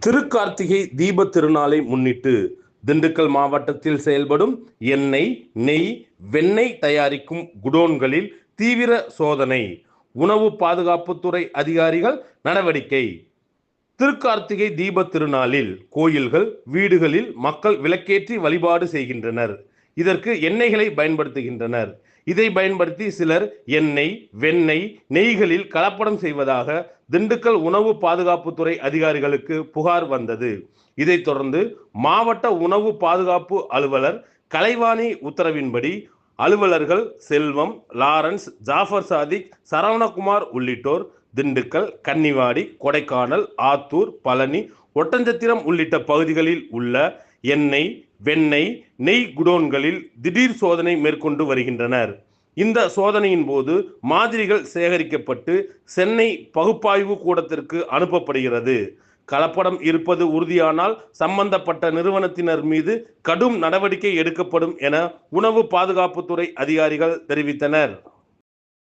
திருக்கார்த்திகை தீபத் திருநாளை முன்னிட்டு திண்டுக்கல் மாவட்டத்தில் செயல்படும் எண்ணெய் நெய் வெண்ணெய் தயாரிக்கும் குடோன்களில் தீவிர சோதனை உணவு பாதுகாப்புத்துறை அதிகாரிகள் நடவடிக்கை. திருக்கார்த்திகை தீபத் திருநாளில் கோயில்கள் வீடுகளில் மக்கள் விளக்கேற்றி வழிபாடு செய்கின்றனர். இதற்கு எண்ணெய்களை பயன்படுத்துகின்றனர். இதை பயன்படுத்தி சிலர் எண்ணெய் வெண்ணெய் நெய்களில் கலப்படம் செய்வதாக திண்டுக்கல் உணவு பாதுகாப்புத்துறை அதிகாரிகளுக்கு புகார் வந்தது. இதைத் தொடர்ந்து மாவட்ட உணவு பாதுகாப்பு அலுவலர் கலைவாணி உத்தரவின்படி அலுவலர்கள் செல்வம் லாரன்ஸ் ஜாஃபர் சாதிக் சரவணகுமார் உள்ளிட்டோர் திண்டுக்கல் கன்னிவாடி கொடைக்கானல் ஆத்தூர் பழனி ஒட்டஞ்சத்திரம் உள்ளிட்ட பகுதிகளில் உள்ள எண்ணெய் வெண்ணெய் நெய் குடோன்களில் திடீர் சோதனை மேற்கொண்டு வருகின்றனர். இந்த சோதனையின் போது மாதிரிகள் சேகரிக்கப்பட்டு சென்னை பகுப்பாய்வு கூடத்திற்கு அனுப்பப்படுகிறது. கலப்படம் இருப்பது உறுதியானால் சம்பந்தப்பட்ட நிறுவனத்தினர் மீது கடும் நடவடிக்கை எடுக்கப்படும் என உணவு பாதுகாப்புத்துறை அதிகாரிகள் தெரிவித்தனர்.